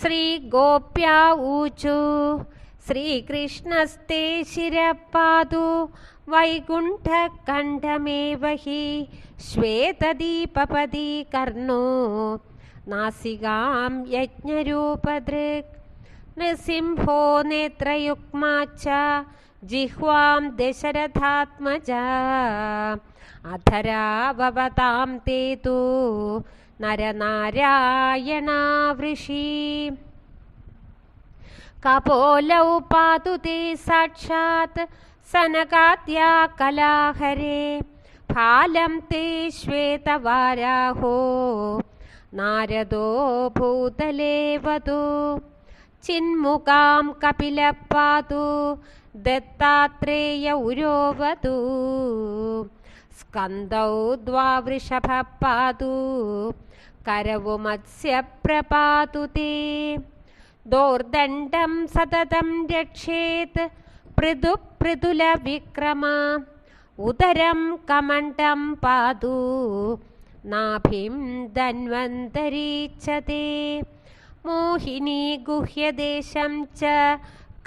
ശ്രീ ഗോപ്യ ഗോപ്യാവൂച്ചു ശ്രീകൃഷ്ണസ്തേ ശിരപ്പാതു. വൈകുണ്ഠകണ്ഠമേവ ഹി ശ്വേതദീപപതി കർണോ. നാസികാം യജ്ഞരൂപദൃക്. നൃസിംഹോ നേത്രയുക്മാച്ച. जिह्वां दशरथात्मजा। अधरावतां ते तु नरनारायणावृषि। कपोलौ पातु ते साक्षात् सनकाद्या कलाहरे। फालं ते श्वेतवाराहो। नारदो भूतले ചിന്മുഖാം കപില പാതു ദത്താത്രേയ ഉരോവതു സ്കന്ധൗ ദ്വാവൃഷഭ പാതു കരവു മത്സ്യപ്രപാതു തേ. ദോർദണ്ഡം സതതം രക്ഷേത് പൃഥു പൃഥുല വിക്രമ ഉദരം കമണ്ടം പാതു നാഭിം ധന്വന്തരീച്ഛതേ മോഹിനി ഗുഹ്യദേശം ച.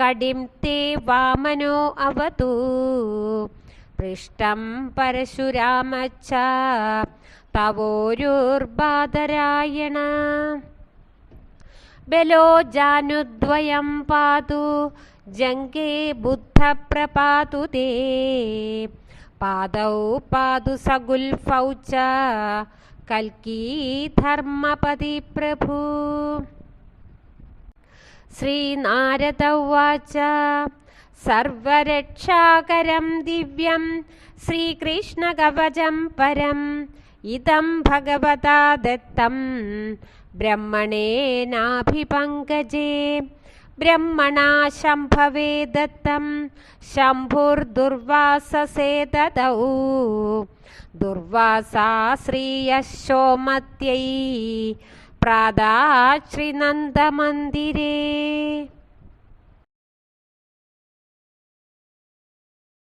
കടിം തേ വാമനോ അവതു പൃഷ്ടം പരശുരാമ ച. തവോരുർബാധരായണ. ബലോ ജാനുദ്വയം പാതു. ജംഗേ ബുദ്ധപ്രപാതു തേ. പാദൗ പാതു സഗുൽഫൗ ച. കൽക്കീ ധർമ്മപതി പ്രഭു. श्रीनारद उवाच सर्वरक्षाकरं दिव्यं श्रीकृष्णकवचं परम् इदं भगवता दत्तं ब्रह्मणेनाभिपङ्कजे ब्रह्मणा शम्भवे दत्तं शम्भुर्दुर्वाससे ददौ दुर्वासा श्रियशोमत्यै प्रादाश्रीनन्दमन्दिरे